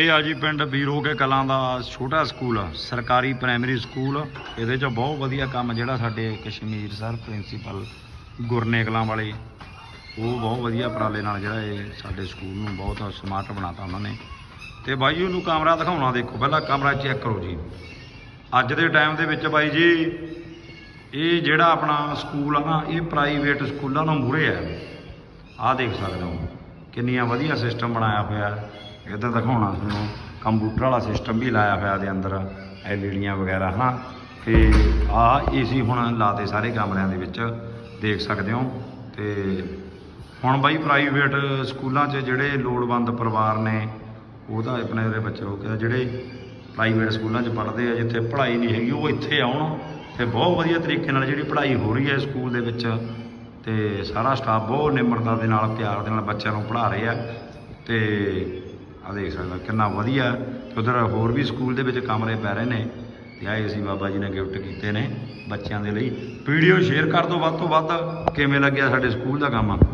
ਇਹ ਆ ਜੀ ਪਿੰਡ ਬੀਰੋ ਕੇ ਕਲਾਂ ਦਾ ਛੋਟਾ ਸਕੂਲ ਆ, ਸਰਕਾਰੀ ਪ੍ਰਾਇਮਰੀ ਸਕੂਲ। ਇਹਦੇ ਚ ਬਹੁਤ ਵਧੀਆ ਕੰਮ ਜਿਹੜਾ ਸਾਡੇ ਕਸ਼ਮੀਰ ਸਰ ਪ੍ਰਿੰਸੀਪਲ ਗੁਰਨੇ ਕਲਾਂ ਵਾਲੇ ਉਹ ਬਹੁਤ ਵਧੀਆ ਉਪਰਾਲੇ ਨਾਲ ਜਿਹੜਾ ਇਹ ਸਾਡੇ ਸਕੂਲ ਨੂੰ ਬਹੁਤ ਸਮਾਰਟ ਬਣਾਤਾ ਉਹਨਾਂ ਨੇ। ਤੇ ਬਾਈ ਜੀ ਉਹਨੂੰ ਕਮਰਾ ਦਿਖਾਉਣਾ ਦੇਖੋ ਪਹਿਲਾਂ ਕਮਰਾ ਚੈੱਕ ਕਰੋ ਜੀ। ਅੱਜ ਦੇ ਟਾਈਮ ਦੇ ਵਿੱਚ ਬਾਈ ਜੀ ਇਹ ਜਿਹੜਾ ਆਪਣਾ ਸਕੂਲ ਆ ਨਾ ਇਹ ਪ੍ਰਾਈਵੇਟ ਸਕੂਲਾਂ ਨੂੰ ਮੂਹਰੇ ਆ। ਆਹ ਦੇਖ ਸਕਦੇ ਹੋ ਕਿੰਨੀਆਂ ਵਧੀਆ ਸਿਸਟਮ ਬਣਾਇਆ ਹੋਇਆ। ਇੱਧਰ ਦਿਖਾਉਣਾ ਤੁਹਾਨੂੰ। ਕੰਪਿਊਟਰ ਵਾਲਾ ਸਿਸਟਮ ਵੀ ਲਾਇਆ ਹੋਇਆ ਦੇ ਅੰਦਰ, ਐਲਈਡੀਆਂ ਵਗੈਰਾ, ਹਨਾ? ਤੇ ਆਹ ਏਸੀ ਹੁਣ ਲਾਤੇ ਸਾਰੇ ਕਮਰਿਆਂ ਦੇ ਵਿੱਚ, ਦੇਖ ਸਕਦੇ ਹੋ। ਤੇ ਹੁਣ ਬਾਈ ਪ੍ਰਾਈਵੇਟ ਸਕੂਲਾਂ 'ਚ ਜਿਹੜੇ ਲੋੜਵੰਦ ਪਰਿਵਾਰ ਨੇ, ਉਹ ਤਾਂ ਆਪਣੇ ਜਿਹੜੇ ਬੱਚੇ ਹੋ ਗਏ ਜਿਹੜੇ ਪ੍ਰਾਈਵੇਟ ਸਕੂਲਾਂ 'ਚ ਪੜ੍ਹਦੇ ਆ, ਜਿੱਥੇ ਪੜ੍ਹਾਈ ਨਹੀਂ ਹੈਗੀ, ਉਹ ਇੱਥੇ ਆਉਣ। ਤੇ ਬਹੁਤ ਵਧੀਆ ਤਰੀਕੇ ਨਾਲ ਜਿਹੜੀ ਪੜ੍ਹਾਈ ਹੋ ਰਹੀ ਹੈ ਸਕੂਲ ਦੇ ਵਿੱਚ, ਤੇ ਸਾਰਾ ਸਟਾਫ ਬਹੁਤ ਨਿਮਰਤਾ ਦੇ ਨਾਲ, ਪਿਆਰ ਦੇ ਨਾਲ ਬੱਚਿਆਂ ਨੂੰ ਪੜ੍ਹਾ ਰਹੇ ਆ। ਤੇ ਆ ਦੇਖ ਸਕਦੇ ਹੋ, ਕਿੰਨਾ ਵਧੀਆ ਤੇ ਉਧਰ ਹੋਰ ਵੀ ਸਕੂਲ ਦੇ ਵਿੱਚ ਕਮਰੇ ਪੈ ਰਹੇ ਨੇ। ਤੇ ਆਏ ਅਸੀਂ ਬਾਬਾ ਜੀ ਨੇ ਗਿਫਟ ਕੀਤੇ ਨੇ ਬੱਚਿਆਂ ਦੇ ਲਈ। ਵੀਡੀਓ ਸ਼ੇਅਰ ਕਰ ਦਿਓ ਵੱਧ ਤੋਂ ਵੱਧ, ਕਿਵੇਂ ਲੱਗਿਆ ਸਾਡੇ ਸਕੂਲ ਦਾ ਕੰਮ?